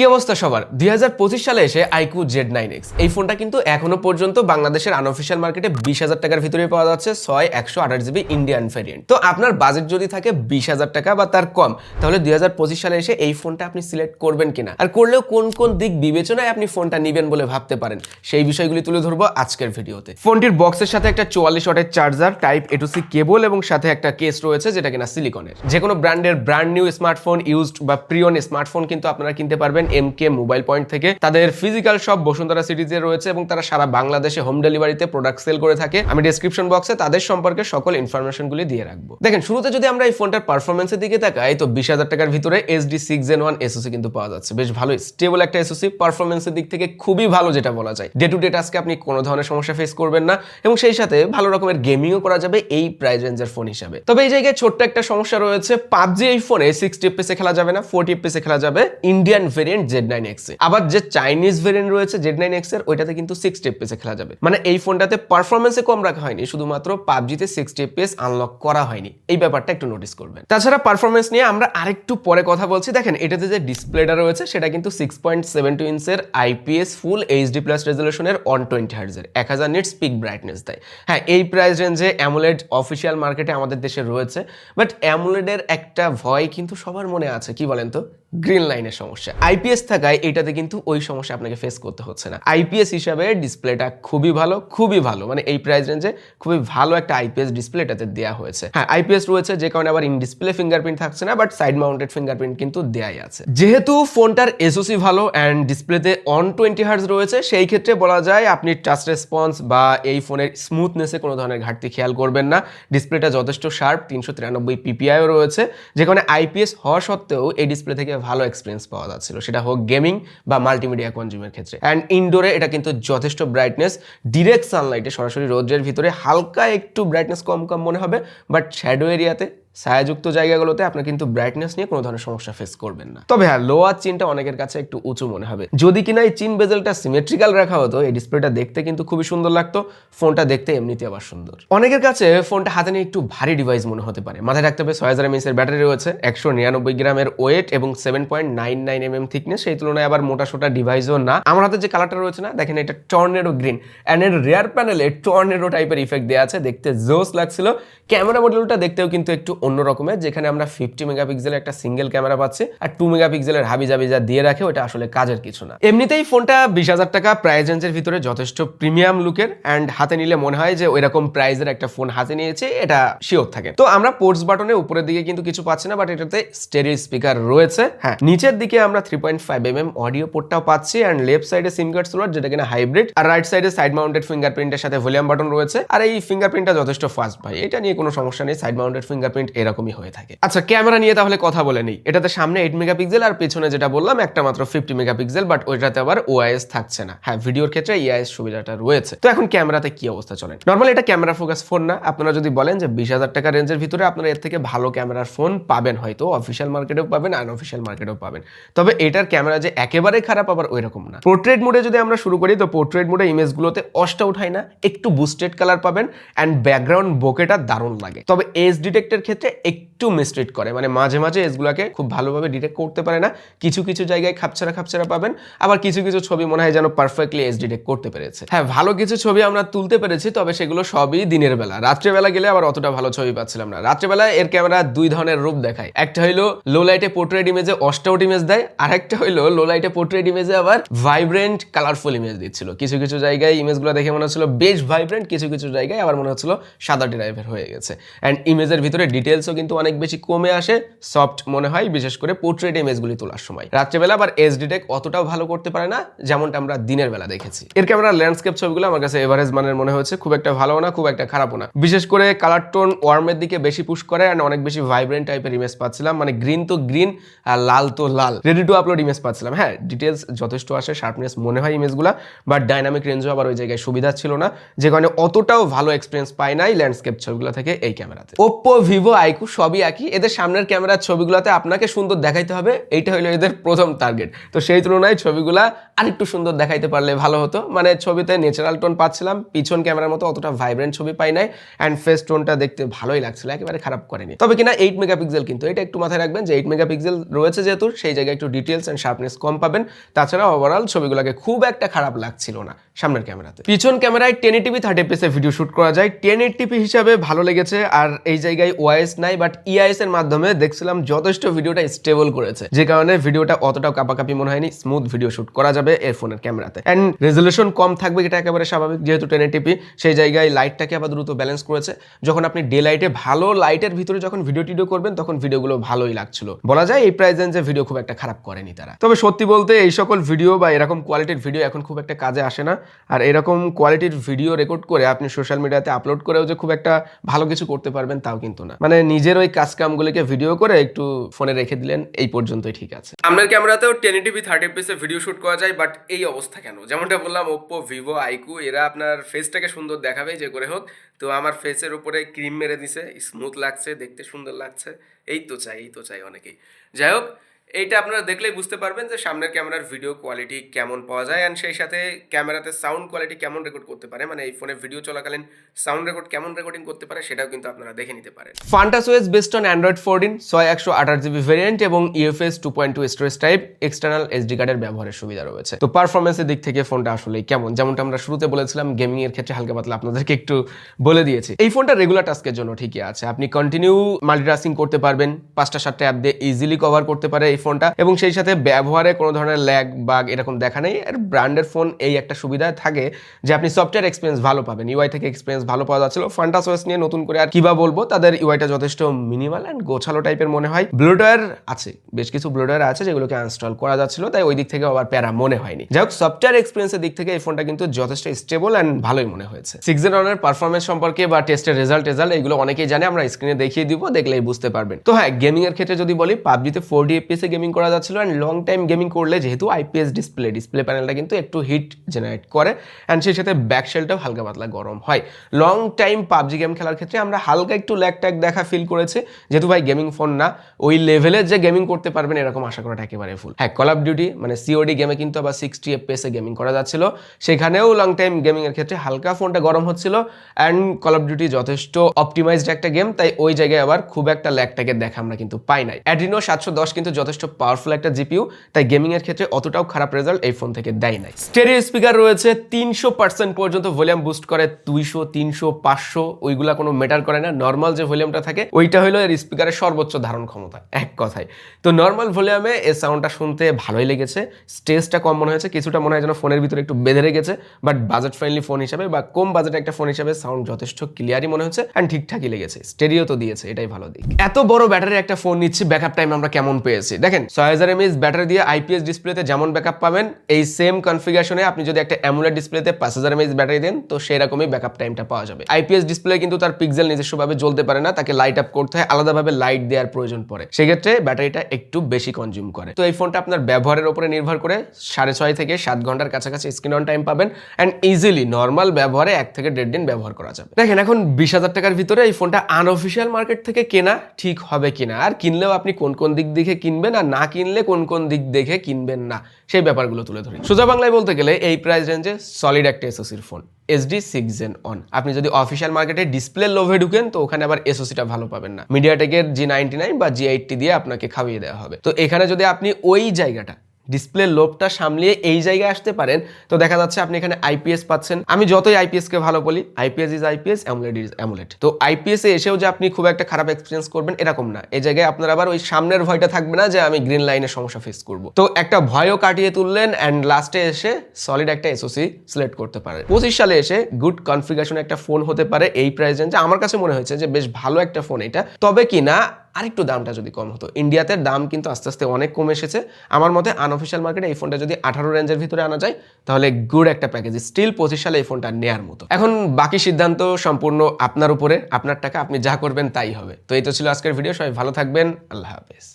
কি অবস্থা সবার? দুই হাজার পঁচিশ সালে এসে আইকু জেড নাইন এক্স। এই ফোনটা কিন্তু এখনও পর্যন্ত বাংলাদেশের আনঅফিসিয়াল মার্কেটে বিশ হাজার টাকার ভিতরে পাওয়া যাচ্ছে, ছয় একশো আঠাশ জিবি ইন্ডিয়ান ভেরিয়েন্ট তো আপনার বাজেট যদি থাকে বিশ হাজার টাকা বা তার কম, তাহলে দুই হাজার পঁচিশ সালে এসে এই ফোনটা আপনি সিলেক্ট করবেন কিনা? আর করলেও কোন কোন দিক বিবেচনায় আপনি ফোনটা নিবেন বলে ভাবতে পারেন, সেই বিষয়গুলি তুলে ধরবো আজকের ভিডিওতে। ফোনটির বক্সের সাথে একটা চুয়াল্লিশ ওয়াটের charger type A to C cable এবং সাথে একটা কেস রয়েছে যেটা কিনা সিলিকনের যে কোনো ব্র্যান্ডের ব্র্যান্ড নিউ স্মার্টফোন ইউজড বা প্রিয়ন স্মার্টফোন কিন্তু আপনারা কিনতে পারবেন এম কে মোবাইল পয়েন্ট থেকে। তাদের ফিজিক্যাল সব বসুন্ধরা সিটিজে রয়েছে এবং তারা সারা বাংলাদেশে হোম ডেলিভারিতে প্রোডাক্ট সেল করে থাকে। আমি ডেসক্রিপশন বক্সে তাদের সম্পর্কে সকল ইনফরমেশন ইনফরমেশনগুলি দিয়ে রাখব। দেখেন, শুরুতে যদি আমরা এই ফোনটার পারফরমেন্সের দিকে তাকাই, তো বিশ হাজার টাকার ভিতরে S D six gen one SOC কিন্তু পাওয়া যাচ্ছে। বেশ ভালো স্টেবল একটা এসওসি পারফরমেন্সের দিক থেকে খুবই ভালো যেটা বলা যায়। ডে টু ডে টাস্কে আপনি কোনো ধরনের সমস্যা ফেস করবেন না এবং সেই সাথে ভালো রকমের গেমিংও করা যাবে এই প্রাইস রেঞ্জের ফোন হিসাবে। তবে এই জায়গায় ছোট্ট একটা সমস্যা রয়েছে, পাবজি এই ফোনে সিক্সটি এফপিএসে খেলা যাবে না ফোরটি এফপিএসে খেলা যাবে। Indian variant Z nine X এ। আবার যে চাইনিজ ভেরিয়েন্ট রয়েছে জেড নাইন এক্সের, ওইটাতে কিন্তু সিক্সটি এফপিএসে খেলা যাবে। মানে এই ফোনটাতে পারফরমেন্সে কম রাখা হয়নি, শুধুমাত্র পাবজিতে সিক্সটি এফপিএস আনলক করা হয়নি। এই ব্যাপারটা একটু নোটিস করবেন। তাছাড়া পারফরমেন্স নিয়ে আমরা আরেকটু পরে কথা বলছি। দেখেন, এটাতে যে ডিসপ্লেটা রয়েছে, সেটা কিন্তু সিক্স পয়েন্ট সেভেন টু ইঞ্চের আইপিএস ফুল এইচডি প্লাস রেজলিউশনের অন টোয়েন্টি হার্জের এক হাজার নিটস পিক ব্রাইটনেস দেয়। হ্যাঁ এই প্রাইস রেঞ্জে অ্যামুলেড অফিসিয়াল মার্কেটে আমাদের দেশে রয়েছে বাট অ্যামুলেডের একটা ভয় কিন্তু সবার মনে আছে, কি বলেন তো? গ্রিন লাইনের সমস্যা। আইপিএস থাকায় এটাতে কিন্তু ওই সমস্যা আপনাকে ফেস করতে হচ্ছে না। আইপিএস হিসাবে ডিসপ্লেটা খুবই ভালো খুবই ভালো। মানে এই প্রাইস রেঞ্জে খুবই ভালো একটা আইপিএস ডিসপ্লে এটাতে দেওয়া হয়েছে। হ্যাঁ আইপিএস রয়েছে যে কারণে আবার ইন ডিসপ্লে ফিঙ্গারপ্রিন্ট থাকছে না বাট সাইড মাউন্টেড ফিঙ্গারপ্রিন্ট কিন্তু দেয়াই আছে। যেহেতু ফোনটার এসওসি ভালো অ্যান্ড ডিসপ্লেতে অন টোয়েন্টি হার্জ রয়েছে, সেই ক্ষেত্রে বলা যায় আপনি টাচ রেসপন্স বা এই ফোনের স্মুথনেসে কোনো ধরনের ঘাটতি খেয়াল করবেন না। ডিসপ্লেটা যথেষ্ট শার্প তিনশো তিরানব্বই পিপিআইও রয়েছে। যেখানে আইপিএস হওয়া সত্ত্বেও এই ডিসপ্লে থেকে ভালো এক্সপিরিয়েন্স পাওয়া যাচ্ছিল। সেটা হোক গেমিং বা মাল্টিমিডিয়া কনজিউমের ক্ষেত্রে। অ্যান্ড ইনডোরে এটা কিন্তু যথেষ্ট ব্রাইটনেস ডিরেক্ট সানলাইটে সরাসরি রোদ্রের ভিতরে হালকা একটু ব্রাইটনেস কম কম মনে হবে বাট শ্যাডো এরিয়াতে ছায়াযুক্ত জায়গাগুলোতে আপনি কিন্তু ব্রাইটনেস নিয়ে কোনো ধরনের সমস্যা ফেস করবেন না। তবে হ্যাঁ লোয়ার চিনটা অনেকের কাছে একটু উঁচু মনে হবে। যদি কিনা এই চিন বেজেলটা সিমেট্রিক্যাল রাখা হতো, এই ডিসপ্লেটা দেখতে কিন্তু খুবই সুন্দর লাগতো ফোনটা দেখতে এমনিতে আবার সুন্দর। অনেকের কাছে ফোনটা হাতে নিয়ে একটু ভারী ডিভাইস মনে হতে পারে। মাথায় রাখতে হবে ছয় হাজার এমএসের ব্যাটারি রয়েছে, একশো নিরানব্বই গ্রামের ওয়েট এবং seven point nine nine M M thickness সেই তুলনায় আবার মোটা সোটা ডিভাইসও না। আমার হাতে যে কালারটা রয়েছে না, দেখেন এটা টর্নেডো গ্রিন অ্যান্ড এর রেয়ার প্যানেলে টর্নেডো টাইপের ইফেক্ট দেওয়া আছে, দেখতে জোস লাগছিল। ক্যামেরা মডেলটা দেখতেও কিন্তু একটু অন্য রকমের, যেখানে আমরা ফিফটি মেগাপিক্সেলের একটা সিঙ্গেল ক্যামেরা পাচ্ছি আর টু মেগাপিক্সেলের হাবি জাবি যা দিয়ে রাখে, ওটা আসলে কাজের কিছু না। এমনিতেই ফোনটা বিশ হাজার টাকা প্রাইস রেঞ্জের ভিতরে যথেষ্ট প্রিমিয়াম লুকের অ্যান্ড হাতে নিলে মনে হয় যে ওইরকম প্রাইজের একটা ফোন হাতে নিয়েছে, এটা শিওর থাকে। তো আমরা পোর্টস বাটনে উপরের দিকে কিন্তু কিছু পাচ্ছি না বাট এটাতে স্টেরিও স্পিকার রয়েছে। হ্যাঁ নিচের দিকে আমরা three point five M M audio পোর্টটাও পাচ্ছি অ্যান্ড লেফট সাইডে সিম কার্ড স্লট যেটা কিনা হাইব্রিড আর রাইট সাইডে সাইড মাউন্টেড ফিঙ্গারপ্রিন্টের সাথে ভলিউম বাটন রয়েছে। আর এই ফিঙ্গারপ্রিন্টটা যথেষ্ট ফাস্ট ভাই, এটা নিয়ে কোনো সমস্যা নেই সাইড মাউন্টেড ফিঙ্গারপ্রিন্ট এরকমই হয়ে থাকে। আচ্ছা ক্যামেরা নিয়ে তাহলে কথা বলে নেই। এটাতে সামনে এইট মেগাপিক্সেল আর পেছনে যেটা বললাম, একটা মাত্র ফিফটি মেগাপিক্সেল বাট ওইটাতে আবার ওআইএস থাকছে না। হ্যাঁ ভিডিওর ক্ষেত্রে ইআইএস সুবিধাটা রয়েছে। তো এখন ক্যামেরাতে কি অবস্থা চলে? নর্মালি এটা ক্যামেরা ফোকাস ফোন না। আপনারা যদি বলেন যে বিশ হাজার টাকা রেঞ্জের ভিতরে আপনারা এর থেকে ভালো ক্যামেরার ফোন পাবেন হয়তো। অফিসিয়াল মার্কেটেও পাবেন আনঅফিসিয়াল মার্কেটেও পাবেন। তবে এটার ক্যামেরা যে একেবারে খারাপ আবার ওই রকম না। পোর্ট্রেট মোডে যদি আমরা শুরু করি, তো পোর্ট্রেট মোডে ইমেজগুলোতে অষ্ট উঠায় না। একটু বুস্টেড কালার পাবেন অ্যান্ড ব্যাকগ্রাউন্ড বোকেটা দারুণ লাগে। তবে এজ ডিটেক্টের ক্ষেত্রে একটু মিসট্রিট করে। মানে মাঝে মাঝে এজগুলোকে খুব ভালোভাবে ডিটেক্ট করতে পারে না। কিছু কিছু জায়গায় খাপছাড়া খাপছাড়া পাবেন। আবার কিছু কিছু ছবি মনে হয় যেন পারফেক্টলি এস ডিটেক্ট করতে পেরেছে। হ্যাঁ ভালো কিছু ছবি আমরা তুলতে পেরেছি, তবে সেগুলো সবই দিনের বেলা। রাত্রেবেলা গেলে আবার অতটা ভালো ছবি পাচ্ছিলাম না। রাত্রেবেলা এর ক্যামেরা দুই ধরনের রূপ দেখায়। একটা হইল লো লাইটে পোর্ট্রেট ইমেজে অস্টাউট ইমেজ দেয় আর একটা হইল লো লাইটে পোর্ট্রেট ইমেজে আবার ভাইব্রেন্ট কালারফুল ইমেজ দিচ্ছিল। কিছু কিছু জায়গায় ইমেজগুলো দেখে মনে হচ্ছিল বেশ ভাইব্রেন্ট কিছু কিছু জায়গায় আবার মনে হচ্ছিল সাদা ড্রাইভের হয়ে গেছে। অ্যান্ড ইমেজের ভিতরে ডিটেলসও কিন্তু অনেক বেশি কমে আসে সফট মনে হয়, বিশেষ করে পোর্ট্রেট ইমেজগুলি তোলার সময়। রাত্রেবেলা আবার এস ডিটেক অতটাও ভালো করতে পারে না, যেমনটা আমরা দিনের বেলা দেখেছি। এর ক্যামেরা ল্যান্ডস্কেপ ছবিগুলো আমার কাছে এভারেজ মানের মনে হচ্ছে খুব একটা ভালো না, খুব একটা খারাপও না। বিশেষ করে কালার টোন ওয়ার্মের দিকে বেশি পুশ করে অ্যান্ড অনেক বেশি ভাইব্রেন্ট টাইপের ইমেজ পাচ্ছিলাম। মানে গ্রিন তো গ্রিন আর লাল তো লাল। রেডি টু আপলোড ইমেজ পাচ্ছিলাম। হ্যাঁ ডিটেলস যথেষ্ট আসে শার্পনেস মনে হয় ইমেজগুলো বাট ডাইনামিক রেঞ্জও আবার ওই জায়গায় সুবিধা ছিল না। যে কারণে অতটাও ভালো এক্সপিরিয়েন্স পাই নাই ল্যান্ডস্কেপ ছবিগুলো থেকে এই ক্যামেরাতে ওপ্পো ভিভো আইকু সবই একই। এদের সামনের ক্যামেরার ছবিগুলোতে আপনাকে সুন্দর দেখাইতে হবে। এইটা হলো এদের প্রথম টার্গেট তো সেই তুলনায় ছবিগুলা আরেকটু সুন্দর দেখাইতে পারলে ভালো হতো। মানে ছবিতে ন্যাচারাল টোন পাচ্ছিলাম। পিছন ক্যামেরার মতো অতটা ভাইব্রেন্ট ছবি পাই নাই। অ্যান্ড ফেস টোনটা দেখতে ভালোই লাগছিল। একেবারে খারাপ করেনি। তবে কিনা এইট মেগাপিক্সেল কিন্তু। এটা একটু মাথায় রাখবেন যে এইট মেগাপিক্সেল রয়েছে যেহেতু, সেই জায়গায় একটু ডিটেলস অ্যান্ড শার্পনেস কম পাবেন। তাছাড়া ওভারঅল ছবিগুলোকে খুব একটা খারাপ লাগছিল না সামনের ক্যামেরাতে। পিছন ক্যামেরায় টেন এইটিপি থার্টি এপিএসে ভিডিও শুট করা যায়। টেন এইটিপি হিসাবে ভালো লেগেছে। আর এই জায়গায় ওআইএস নাই বাট ইআইএস এর মাধ্যমে দেখছিলাম যথেষ্ট ভিডিওটা স্টেবল করেছে। যে কারণে ভিডিওটা অতটাও কাপাকাপি মনে হয়নি স্মুথ ভিডিও শুট করা যাবে এর ফোনের ক্যামেরাতে অ্যান্ড রেজলিউশন কম থাকবে, এটা একেবারে স্বাভাবিক, যেহেতু টেন এইটিপি সেই জায়গায় লাইটটাকে আবার দ্রুত ব্যালেন্স করেছে। যখন আপনি ডে লাইটে ভালো লাইটের ভিতরে যখন ভিডিও টিডিও করবেন, তখন ভিডিওগুলো ভালোই লাগছিল। বলা যায় এই প্রাইস রেঞ্জে ভিডিও খুব একটা খারাপ করেনি তারা। তবে সত্যি বলতে এই সকল ভিডিও বা এরকম কোয়ালিটির ভিডিও এখন খুব একটা কাজে আসে না। আর এরকম কোয়ালিটির ভিডিও রেকর্ড করে আপনি সোশ্যাল মিডিয়াতে আপলোড করেও যে খুব একটা ভালো কিছু করতে পারবেন, তাও কিন্তু না। মানে নিজের ওই কাজ কামগুলোকে ভিডিও করে একটু ফোনে রেখে দিলেন, এই পর্যন্তই ঠিক আছে। আপনার ক্যামেরাতেও টেন টিভি থার্টি পিসে ভিডিও শুট করা যায় বাট এই অবস্থা কেন? যেমনটা বললাম ওপ্পো ভিভো আইকু এরা আপনার ফেসটাকে সুন্দর দেখাবে, যে করে হোক। তো আমার ফেসের উপরে ক্রিম মেরে দিছে স্মুথ লাগছে, দেখতে সুন্দর লাগছে। এই তো চাই, এই তো চাই অনেকেই। যাই হোক এইটা আপনারা দেখলেই বুঝতে পারবেন যে সামনের ক্যামেরার ভিডিও কোয়ালিটি কেমন পাওয়া যায় অ্যান্ড সেই সাথে ক্যামেরাতে সাউন্ড কোয়ালিটি কেমন রেকর্ড করতে পারে। মানে এই ফোনে ভিডিও চলাকালীন সাউন্ড রেকর্ড কেমন রেকর্ডিং করতে পারে সেটাও কিন্তু আপনারা দেখে নিতে পারেন। Funtouch OS based on Android fourteen ছয় একশো আঠাশ জিবি ভেরিয়েন্ট এবং UFS two point two storage type external SD কার্ডের ব্যবহারের সুবিধা রয়েছে। তো পারফরমেন্সের দিক থেকে ফোনটা আসলে কেমন? যেমনটা আমরা শুরুতে বলেছিলাম গেমিং এর ক্ষেত্রে হালকা পাতলা আপনাদেরকে একটু বলে দিয়েছি। এই ফোনটা রেগুলার টাস্কের জন্য ঠিকই আছে। আপনি কন্টিনিউ মাল্টিটাস্কিং করতে পারবেন, পাঁচটা সাতটা অ্যাপ দিয়ে ইজিলি কভার করতে পারে। এই ফোনটা এবং সেই সাথে ব্যবহারে কোনো ধরনের ল্যাগ, বাগ এরকম দেখা নেই। আর ব্র্যান্ডের ফোন এই একটা সুবিধা থাকে যে আপনি সফটওয়্যার এক্সপিরিয়েন্স ভালো পাবেন। ইউআই থেকে এক্সপিরিয়েন্স ভালো পাওয়া যাচ্ছিল। ফান্টাস ওয়েস নিয়ে নতুন করে আর কিবা বলব, তাদের ইউআইটা যথেষ্ট মিনিমাল অ্যান্ড গোছালো টাইপের মনে হয়। ব্লুটওয়্যার আছে, বেশ কিছু ব্লুটওয়্যার আছে যেগুলোকে ইনস্টল করা যাচ্ছিল, তাই ওই দিক থেকে আবার প্যারা মনে হয়নি। যাই হোক সফটওয়্যার এক্সপিরিয়েন্সের দিক থেকে এই ফোনটা কিন্তু যথেষ্ট স্টেবল অ্যান্ড ভালোই মনে হয়েছে। সিক্স জেনের পারফরমেন্স সম্পর্কে বা টেস্টের রেজাল্ট রেজাল্ট এগুলো অনেকেই জানে, আমরা স্ক্রিনে দেখিয়ে দিব, দেখলেই বুঝতে পারবেন। তো হ্যাঁ গেমিং এর ক্ষেত্রে যদি বলি, পাবজিতে ফোর ডি এপিএসে গেমিং করা যাচ্ছিল অ্যান্ড লং টাইম গেমিং করলে যেহেতু আইপিএস ডিসপ্লে ডিসপ্লে প্যানেলটা কিন্তু একটু হিট জেনারেট করে অ্যান্ড সেই সাথে ব্যাক শেলটাও হালকা পাতলা গরম হয়। লং টাইম পাবজি গেম খেলার ক্ষেত্রে আমরা হালকা একটু ল্যাগ ট্যাগ দেখা ফিল করেছি। যেহেতু ভাই গেমিং ফোন না, ওই লেভেলের যে গেমিং করতে পারবেন এরকম আশা করাটা একেবারে ফুল হ্যাঁ কল অফ ডিউটি মানে সিওডি গেমে কিন্তু আবার সিক্সটি এফপিএসে গেমিং করা যাচ্ছিল। সেখানেও লং টাইম গেমিং এর ক্ষেত্রে হালকা ফোনটা গরম হচ্ছিল অ্যান্ড কল অফ ডিউটি যথেষ্ট অপটিমাইজড একটা গেম তাই ওই জায়গায় আবার খুব একটা ল্যাগ ট্যাগের দেখা আমরা কিন্তু পাই নাই। অ্যাড্রিনো সাতশো দশ কিন্তু যথেষ্ট পাওয়ারফুল একটা জিপিউ তাই গেমিং এর ক্ষেত্রে অতটাও খারাপ রেজাল্ট এই ফোন থেকে দেয় নাই। স্টেরিও স্পিকার রয়েছে, তিনশো পার্সেন্ট পর্যন্ত ভলিউম বুস্ট করে, দুইশো, তিনশো, পাঁচশো, ওইগুলা কোনো ম্যাটার করে না। নর্মাল যে ভলিউমটা থাকে, ওইটা হলো এর স্পিকারের সর্বোচ্চ ধারণ ক্ষমতা, এক কথায়। তো নর্মাল ভলিউমে এই সাউন্ডটা শুনতে ভালোই লেগেছে স্টেজটা কম মনে হয়েছে, কিছুটা মনে হয় যেন ফোনের ভিতরে একটু বেঁধে রেখেছে বাট বাজেট ফ্রেন্ডলি ফোন হিসাবে বা কম বাজেট একটা ফোন হিসাবে সাউন্ড যথেষ্ট ক্লিয়ারই মনে হচ্ছে অ্যান্ড ঠিকঠাকই লেগেছে। স্টেরিও তো দিয়েছে, এটাই ভালো দিক। এত বড় ব্যাটারি একটা ফোন নিচ্ছি ব্যাকআপ টাইম আমরা কেমন পেয়েছি? দেখেন ছয় হাজার এমএস ব্যাটারি দিয়ে আইপিএস ডিসপ্লেতে যেমন ব্যাকআপ পাবেন, এই সেম কনফিগারেশনে আপনি যদি একটা অ্যামুলেট ডিসপ্লেতে পাঁচ হাজার এমএস ব্যাটারি দেন, তো সেরকমই ব্যাকআপ টাইমটা পাওয়া যাবে। আইপিএস ডিসপ্লে কিন্তু তার পিক্সেল নিজস্বভাবে জ্বলতে পারে না, তাকে লাইট আপ করতে হয়, আলাদাভাবে লাইট দেওয়ার প্রয়োজন পড়ে। সেক্ষেত্রে ব্যাটারিটা একটু বেশি কনজিউম করে। তো এই ফোনটা আপনার ব্যবহারের উপরে নির্ভর করে, সাড়ে ছয় থেকে সাত ঘণ্টার কাছাকাছি স্ক্রিন অন টাইম পাবেন অ্যান্ড ইজিলি নর্মাল ব্যবহারে এক থেকে দেড় দিন ব্যবহার করা যাবে। দেখেন, এখন বিশ হাজার টাকার ভিতরে এই ফোনটা আনঅফিসিয়াল মার্কেট থেকে কেনা ঠিক হবে কিনা, আর কিনলেও আপনি কোন কোন দিক দেখে কিনবেন আর না কিনলে কোন কোন দিক দেখে কিনবেন না, সেই ব্যাপারগুলো তুলে ধরি। সোজা বাংলায় বলতে গেলে এই প্রাইস রেঞ্জে সলিড একটা এসওসির phone SD six gen one আপনি যদি অফিসিয়াল মার্কেটে ডিসপ্লে লোভে ঢুকেন, তো ওখানে আবার এসওসিটা ভালো পাবেন না। মিডিয়াটেকের জি নাইনটি নাইন বা জি এইটটি দিয়ে আপনাকে খাওয়িয়ে দেওয়া হবে। তো এখানে যদি আপনি ওই জায়গাটা ডিসপ্লে লোভটা সামলিয়ে এই জায়গায় আসতে পারেন। তো দেখা যাচ্ছে আপনি এখানে আইপিএস পাচ্ছেন। আমি যতই আইপিএস কে ভালো বলি IPS is IPS AMOLED is AMOLED তো আইপিএস এসেও যে আপনি খুব একটা খারাপ এক্সপিরিয়েন্স করবেন, এরকম না। এই জায়গায় আপনার আবার ওই সামনের ভয়টা থাকবে না যে আমি গ্রিন লাইনের সমস্যা ফেস করব। তো একটা ভয়ও কাটিয়ে তুললেন অ্যান্ড লাস্টে এসে সলিড একটা এসওসি সিলেক্ট করতে পারেন। পঁচিশ সালে এসে গুড কনফিগারেশন একটা ফোন হতে পারে এই প্রাইস রেঞ্জে আমার কাছে মনে হয়েছে যে বেশ ভালো একটা ফোন এটা। তবে কি না আরেকটু দামটা যদি কম হতো। ইন্ডিয়াতে দাম কিন্তু আস্তে আস্তে অনেক কমে এসেছে। আমার মতে আনঅফিসিয়াল মার্কেটে এই ফোনটা যদি আঠারো রেঞ্জের ভিতরে আনা যায়, তাহলে গুড একটা প্যাকেজ স্টিল পঁচিশ সালে এই ফোনটা নেয়ার মতো। এখন বাকি সিদ্ধান্ত সম্পূর্ণ আপনার উপরে, আপনার টাকা, আপনি যা করবেন তাই হবে। তো এই তো ছিল আজকের ভিডিও সবাই ভালো থাকবেন। আল্লাহ হাফেজ।